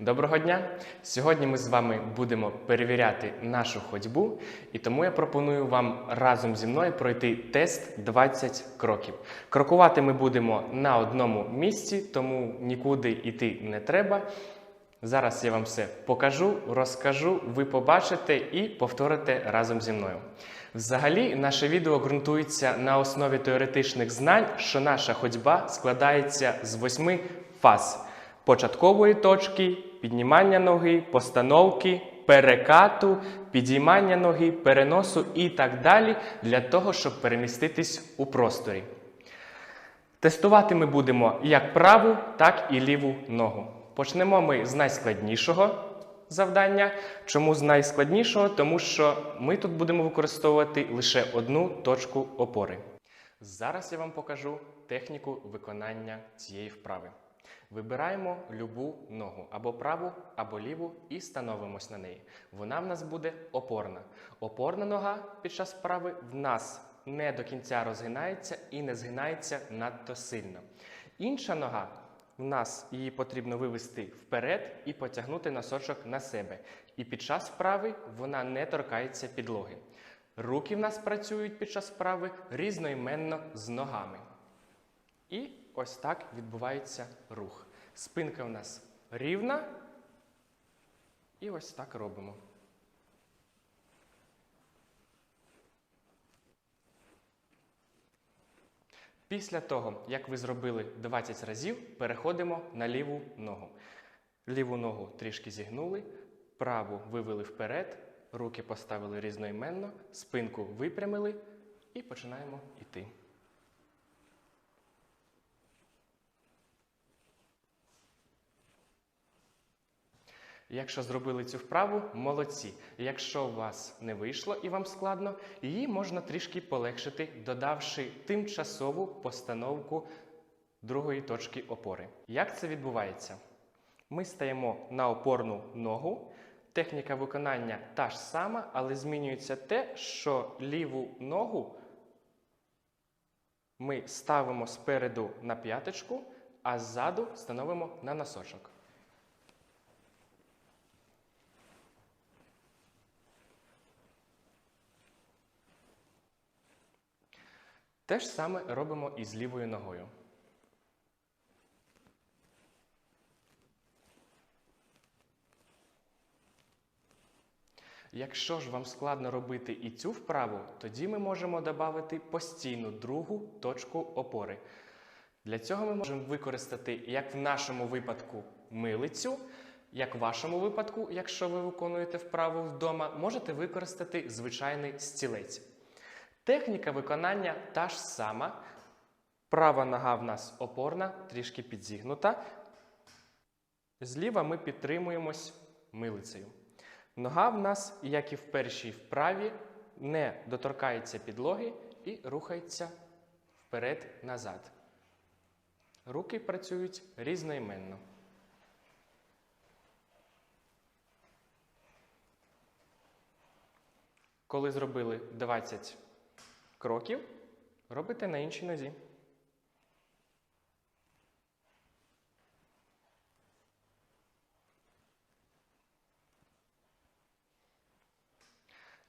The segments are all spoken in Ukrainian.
Доброго дня! Сьогодні ми з вами будемо перевіряти нашу ходьбу, і тому я пропоную вам разом зі мною пройти тест 20 кроків. Крокувати ми будемо на одному місці, тому нікуди йти не треба. Зараз я вам все покажу, розкажу, ви побачите і повторите разом зі мною. Взагалі, наше відео ґрунтується на основі теоретичних знань, що наша ходьба складається з восьми фаз: початкової точки, піднімання ноги, постановки, перекату, підіймання ноги, переносу і так далі для того, щоб переміститись у просторі. Тестувати ми будемо як праву, так і ліву ногу. Почнемо ми з найскладнішого завдання. Чому з найскладнішого? Тому що ми тут будемо використовувати лише одну точку опори. Зараз я вам покажу техніку виконання цієї вправи. Вибираємо любу ногу або праву, або ліву і становимось на неї. Вона в нас буде опорна. Опорна нога під час вправи в нас не до кінця розгинається і не згинається надто сильно. Інша нога в нас її потрібно вивести вперед і потягнути носочок на себе. І під час вправи вона не торкається підлоги. Руки в нас працюють під час вправи різноіменно з ногами. І ось так відбувається рух. Спинка у нас рівна. І ось так робимо. Після того, як ви зробили 20 разів, переходимо на ліву ногу. Ліву ногу трішки зігнули, праву вивели вперед, руки поставили різноіменно, спинку випрямили і починаємо йти. Якщо зробили цю вправу, молодці. Якщо у вас не вийшло і вам складно, її можна трішки полегшити, додавши тимчасову постановку другої точки опори. Як це відбувається? Ми стаємо на опорну ногу. Техніка виконання та ж сама, але змінюється те, що ліву ногу ми ставимо спереду на п'яточку, а ззаду становимо на носочок. Те ж саме робимо і з лівою ногою. Якщо ж вам складно робити і цю вправу, тоді ми можемо додати постійну другу точку опори. Для цього ми можемо використати, як в нашому випадку, милицю, як в вашому випадку, якщо ви виконуєте вправу вдома, можете використати звичайний стілець. Техніка виконання та ж сама. Права нога в нас опорна, трішки підзігнута. Зліва ми підтримуємось милицею. Нога в нас, як і в першій вправі, не доторкається підлоги і рухається вперед-назад. Руки працюють різноіменно. Коли зробили 20 кроків, робите на іншій нозі.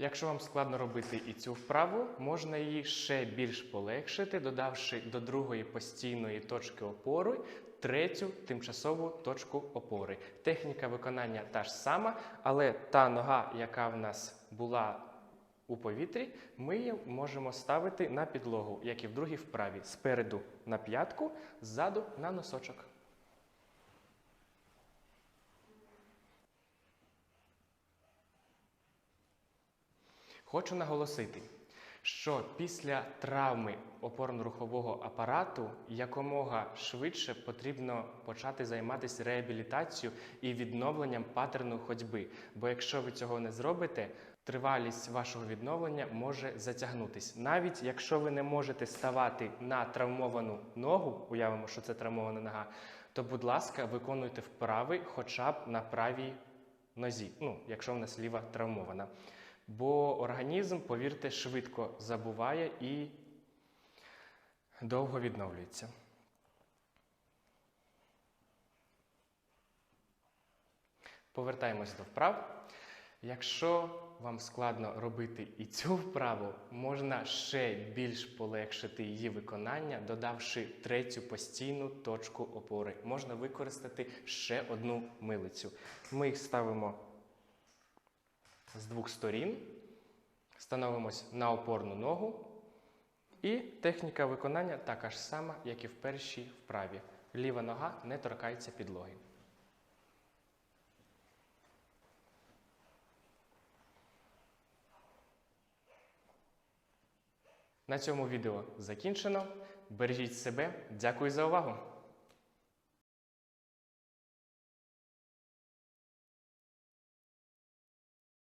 Якщо вам складно робити і цю вправу, можна її ще більш полегшити, додавши до другої постійної точки опори третю тимчасову точку опори. Техніка виконання та ж сама, але та нога, яка в нас була у повітрі, ми її можемо ставити на підлогу, як і в другій вправі. Спереду на п'ятку, ззаду на носочок. Хочу наголосити, що після травми опорно-рухового апарату якомога швидше потрібно почати займатися реабілітацією і відновленням паттерну ходьби. Бо якщо ви цього не зробите, тривалість вашого відновлення може затягнутись. Навіть якщо ви не можете ставати на травмовану ногу, уявимо, що це травмована нога, то, будь ласка, виконуйте вправи хоча б на правій нозі, ну, якщо в нас ліва травмована. Бо організм, повірте, швидко забуває і довго відновлюється. Повертаємось до вправ. Якщо вам складно робити і цю вправу, можна ще більш полегшити її виконання, додавши третю постійну точку опори. Можна використати ще одну милицю. Ми їх ставимо з двох сторін, становимось на опорну ногу. І техніка виконання така ж сама, як і в першій вправі. Ліва нога не торкається підлоги. На цьому відео закінчено. Бережіть себе. Дякую за увагу!